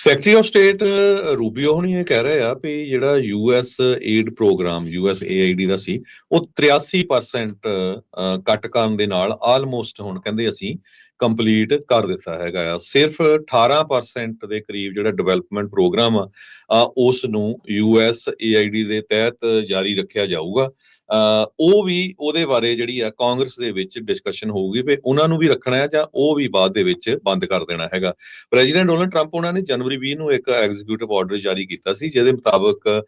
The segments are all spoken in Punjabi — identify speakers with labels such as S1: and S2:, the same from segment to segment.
S1: ਸੈਕਟਰੀ ਆਫ ਸਟੇਟ ਰੂਬੀਓ ਹੁਣੀ ਇਹ ਕਹਿ ਰਹੇ ਆ ਵੀ ਜਿਹੜਾ US aid programme US A I D ਉਹ 83% ਅ, ਕੱਟ ਕਰਨ ਦੇ ਨਾਲ ਆਲਮੋਸਟ ਹੁਣ ਕਹਿੰਦੇ ਅਸੀਂ ਕੰਪਲੀਟ ਕਰ ਦਿੱਤਾ ਹੈਗਾ ਆ। ਸਿਰਫ 18% ਦੇ ਕਰੀਬ ਜਿਹੜਾ ਡਿਵੈਲਪਮੈਂਟ ਪ੍ਰੋਗਰਾਮ ਆ ਅ, ਉਸ ਨੂੰ ਯੂਐਸ ਏਆਈਡੀ ਦੇ ਤਹਿਤ ਜਾਰੀ ਰੱਖਿਆ ਜਾਊਗਾ। ਉਹ ਵੀ ਉਹਦੇ ਬਾਰੇ ਜਿਹੜੀ ਆ ਕਾਂਗਰਸ ਦੇ ਵਿੱਚ ਡਿਸਕਸ਼ਨ ਹੋਊਗੀ ਵੀ ਉਹਨਾਂ ਨੂੰ ਵੀ ਰੱਖਣਾ ਹੈ ਜਾਂ ਉਹ ਵੀ ਬਾਅਦ ਦੇ ਵਿੱਚ ਬੰਦ ਕਰ ਦੇਣਾ ਹੈਗਾ। ਪ੍ਰੈਜ਼ੀਡੈਂਟ ਡੋਨਲਡ ਟਰੰਪ ਉਹਨਾਂ ਨੇ ਜਨਵਰੀ 20 ਨੂੰ ਇੱਕ ਐਗਜ਼ੀਕਿਊਟਿਵ ਆਰਡਰ ਜਾਰੀ ਕੀਤਾ ਸੀ ਜਿਹਦੇ ਮੁਤਾਬਕ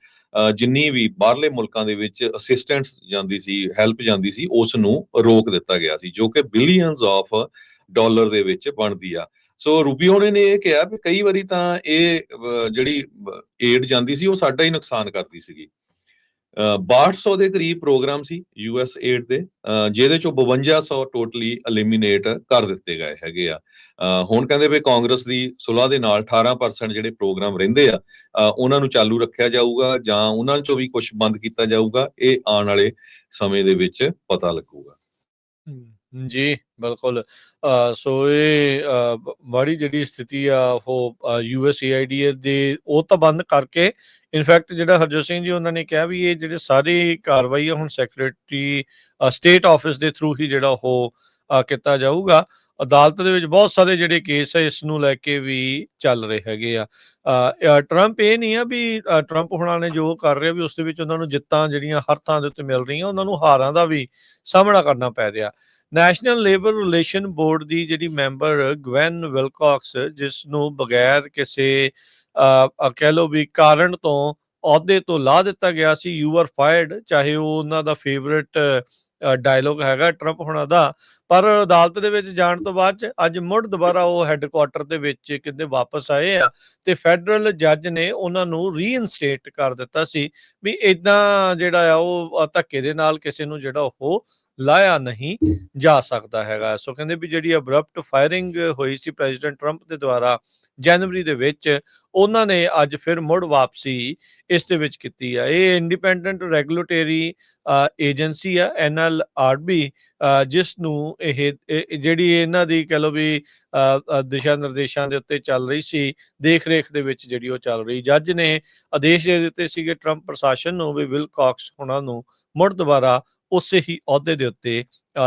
S1: ਜਿੰਨੀ ਵੀ ਬਾਹਰਲੇ ਮੁਲਕਾਂ ਦੇ ਵਿੱਚ ਅਸਿਸਟੈਂਟਸ ਜਾਂਦੀ ਸੀ ਹੈਲਪ ਜਾਂਦੀ ਸੀ ਉਸ ਨੂੰ ਰੋਕ ਦਿੱਤਾ ਗਿਆ ਸੀ ਜੋ ਕਿ ਬਿਲੀਅਨਸ ਆਫ ਡਾਲਰ ਦੇ ਵਿੱਚ ਬਣਦੀ ਆ। ਸੋ ਰੂਬੀ ਨੇ ਨੇ ਇਹ ਕਿਹਾ ਵੀ ਕਈ ਵਾਰੀ ਤਾਂ ਇਹ ਜਿਹੜੀ ਏਡ ਜਾਂਦੀ ਸੀ ਉਹ ਸਾਡਾ ਹੀ ਨੁਕਸਾਨ ਕਰਦੀ ਸੀਗੀ। ਅ, 6200 ਦੇ ਕਰੀਬ ਪ੍ਰੋਗਰਾਮ ਸੀ ਯੂਐਸ ਏਡ ਦੇ ਜਿਹਦੇ ਚੋਂ 5200 ਟੋਟਲੀ ਐਲੀਮੀਨੇਟ ਕਰ ਦਿੱਤੇ ਗਏ ਹੈਗੇ ਆ। ਹੁਣ ਕਹਿੰਦੇ ਵੀ ਕਾਂਗਰਸ ਦੀ ਸੁਲਾਹ ਦੇ ਨਾਲ 18% ਜਿਹੜੇ ਪ੍ਰੋਗਰਾਮ ਰਹਿੰਦੇ ਆ ਉਹਨਾਂ ਨੂੰ ਚਾਲੂ ਰੱਖਿਆ ਜਾਊਗਾ ਜਾਂ ਉਹਨਾਂ ਚੋਂ ਵੀ ਕੁਝ ਬੰਦ ਕੀਤਾ ਜਾਊਗਾ ਇਹ ਆਉਣ ਵਾਲੇ ਸਮੇਂ ਦੇ ਵਿੱਚ ਪਤਾ ਲੱਗੂਗਾ।
S2: ਹਮ, ਜੀ ਬਿਲਕੁਲ। ਅ, ਸੋ ਇਹ ਅ, ਬ- ਮਾੜੀ ਜਿਹੜੀ ਸਥਿਤੀ ਆ ਉਹ ਯੂਐਸਏਆਈਡੀ ਦੇ ਉਹ ਤਾਂ ਬੰਦ ਕਰਕੇ ਇਨਫੈਕਟ ਜਿਹੜਾ ਹਰਜੋਤ ਸਿੰਘ ਜੀ ਉਹਨਾਂ ਨੇ ਕਿਹਾ ਵੀ ਇਹ ਜਿਹੜੇ ਸਾਰੀ ਕਾਰਵਾਈ ਆ ਹੁਣ ਸੈਕਟਰੀ ਸਟੇਟ ਆਫਿਸ ਦੇ ਥਰੂ ਹੀ ਜਿਹੜਾ ਉਹ ਅ, ਕੀਤਾ ਜਾਊਗਾ। ਅਦਾਲਤ ਦੇ ਵਿੱਚ ਬਹੁਤ ਸਾਰੇ ਜਿਹੜੇ ਕੇਸ ਆ ਇਸ ਨੂੰ ਲੈ ਕੇ ਵੀ ਚੱਲ ਰਹੇ ਹੈਗੇ ਆ। ਅ, ਅ, ਟਰੰਪ ਇਹ ਨਹੀਂ ਆ ਵੀ ਅ, ਟਰੰਪ ਹੁਣਾਂ ਨੇ ਜੋ ਕਰ ਰਿਹਾ ਵੀ ਉਸ ਦੇ ਵਿੱਚ ਉਹਨਾਂ ਨੂੰ ਜਿੱਤਾਂ ਜਿਹੜੀਆਂ ਹਰ ਥਾਂ ਦੇ ਉੱਤੇ ਮਿਲ ਰਹੀਆਂ ਉਹਨਾਂ ਨੂੰ ਹਾਰਾਂ ਦਾ ਵੀ ਸਾਹਮਣਾ ਕਰਨਾ ਪੈ ਰਿਹਾ। ਨੈਸ਼ਨਲ ਲੇਬਰ ਰਿਲੇਸ਼ਨ ਬੋਰਡ ਦੀ ਜਿਹੜੀ ਮੈਂਬਰ ਗਵੈਨ ਵਿਲਕੌਕਸ ਜਿਸ ਨੂੰ ਬਗੈਰ ਕਿਸੇ ਕਹਿ ਲਓ ਵੀ ਕਾਰਨ ਤੋਂ ਅਹੁਦੇ ਤੋਂ ਲਾ ਦਿੱਤਾ ਗਿਆ ਸੀ ਯੂ ਆਰ ਫਾਇਰਡ ਚਾਹੇ ਉਹ ਉਹਨਾਂ ਦਾ ਫੇਵਰਿਟ ਡਾਇਲੋਗ ਹੈਗਾ ਟਰੰਪ ਹੁਣਾਂ ਦਾ, ਪਰ ਅਦਾਲਤ ਦੇ ਵਿੱਚ ਜਾਣ ਤੋਂ ਬਾਅਦ ਅੱਜ ਮੁੜ ਦੁਬਾਰਾ ਉਹ ਹੈੱਡਕੁਆਟਰ ਦੇ ਵਿੱਚ ਕਿਤੇ ਵਾਪਸ ਆਏ ਆ ਤੇ ਫੈਡਰਲ ਜੱਜ ਨੇ ਉਹਨਾਂ ਨੂੰ ਰੀਇਨਸਟੇਟ ਕਰ ਦਿੱਤਾ ਸੀ ਵੀ ਇਦਾਂ ਜਿਹੜਾ ਆ ਉਹ ਧੱਕੇ ਦੇ ਨਾਲ ਕਿਸੇ ਨੂੰ ਜਿਹੜਾ ਉਹ ਲਾਇਆ ਨਹੀਂ ਜਾ ਸਕਦਾ ਹੈਗਾ। ਸੋ ਕਹਿੰਦੇ ਵੀ ਜਿਹੜੀ ਅਬਰਪਟ ਫਾਇਰਿੰਗ ਹੋਈ ਸੀ ਪ੍ਰੈਜ਼ੀਡੈਂਟ ਟਰੰਪ ਦੇ ਦੁਆਰਾ ਜਨਵਰੀ ਦੇ ਵਿੱਚ ਉਹਨਾਂ ਨੇ ਅੱਜ ਫਿਰ ਮੁੜ ਵਾਪਸੀ ਇਸ ਦੇ ਵਿੱਚ ਕੀਤੀ ਆ। ਇਹ ਇੰਡੀਪੈਂਡੈਂਟ ਰੈਗੂਲੇਟਰੀ ਏਜੰਸੀ ਆ ਐਨਐਲਆਰਬੀ ਜਿਸ ਨੂੰ ਇਹ ਜਿਹੜੀ ਇਹਨਾਂ ਦੀ ਕਹ ਲਓ ਵੀ ਅ, ਦਿਸ਼ਾ ਨਿਰਦੇਸ਼ਾਂ ਦੇ ਉੱਤੇ ਚੱਲ ਰਹੀ ਸੀ ਦੇਖ ਰੇਖ ਦੇ ਵਿੱਚ ਜਿਹੜੀ ਉਹ ਚੱਲ ਰਹੀ। ਜੱਜ ਨੇ ਆਦੇਸ਼ ਦੇ ਦਿੱਤੇ ਸੀਗੇ ਟਰੰਪ ਪ੍ਰਸ਼ਾਸਨ ਨੂੰ ਵੀ ਵਿਲ ਕਾਕਸ ਉਹਨਾਂ ਨੂੰ ਮੁੜ ਦੁਬਾਰਾ ਉਸੇ ਹੀ ਅਹੁਦੇ ਦੇ ਉੱਤੇ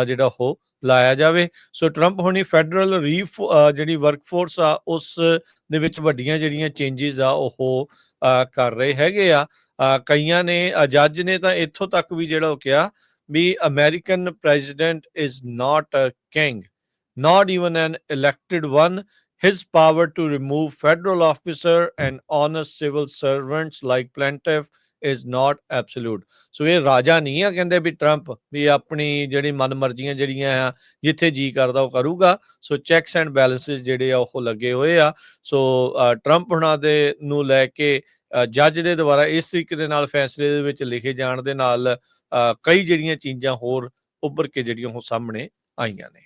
S2: ਜਿਹੜਾ ਉਹ ਲਾਇਆ ਜਾਵੇ। ਸੋ ਟਰੰਪ ਹੁਣੀ ਫੈਡਰਲ ਰੀਫ ਜਿਹੜੀ ਵਰਕਫੋਰਸ ਆ, ਉਸ ਦੇ ਵਿੱਚ ਵੱਡੀਆਂ ਜਿਹੜੀਆਂ ਚੇਂਜਸ ਆ, ਉਹ ਕਰ ਰਹੇ ਹੈਗੇ ਆ। ਕਈਆਂ ਨੇ ਜੱਜ ਨੇ ਤਾਂ ਇੱਥੋਂ ਤੱਕ ਵੀ ਜਿਹੜਾ ਉਹ ਕਿਹਾ ਵੀ American president is not a king not even an elected one. His power to remove federal officer and honest civil servants like plaintiff is not absolute. So ਇਹ ਰਾਜਾ ਨਹੀਂ ਆ ਕਹਿੰਦੇ ਵੀ ਟਰੰਪ ਵੀ ਆਪਣੀ ਜਿਹੜੀ ਮਨਮਰਜ਼ੀਆਂ ਜਿਹੜੀਆਂ ਆ ਜਿੱਥੇ ਜੀ ਕਰਦਾ ਉਹ ਕਰੂਗਾ। ਸੋ ਚੈਕਸ ਐਂਡ ਬੈਲੈਂਸਸ ਜਿਹੜੇ ਆ ਉਹ ਲੱਗੇ ਹੋਏ ਆ। ਸੋ ਅ, ਟਰੰਪ ਹੁਣਾਂ ਦੇ ਨੂੰ ਲੈ ਕੇ ਜੱਜ ਦੇ ਦੁਆਰਾ ਇਸ ਤਰੀਕੇ ਦੇ ਨਾਲ ਫੈਸਲੇ ਦੇ ਵਿੱਚ ਲਿਖੇ ਜਾਣ ਦੇ ਨਾਲ ਕਈ ਜਿਹੜੀਆਂ ਚੀਜ਼ਾਂ ਹੋਰ ਉੱਭਰ ਕੇ ਜਿਹੜੀਆਂ ਉਹ ਸਾਹਮਣੇ ਆਈਆਂ ਨੇ।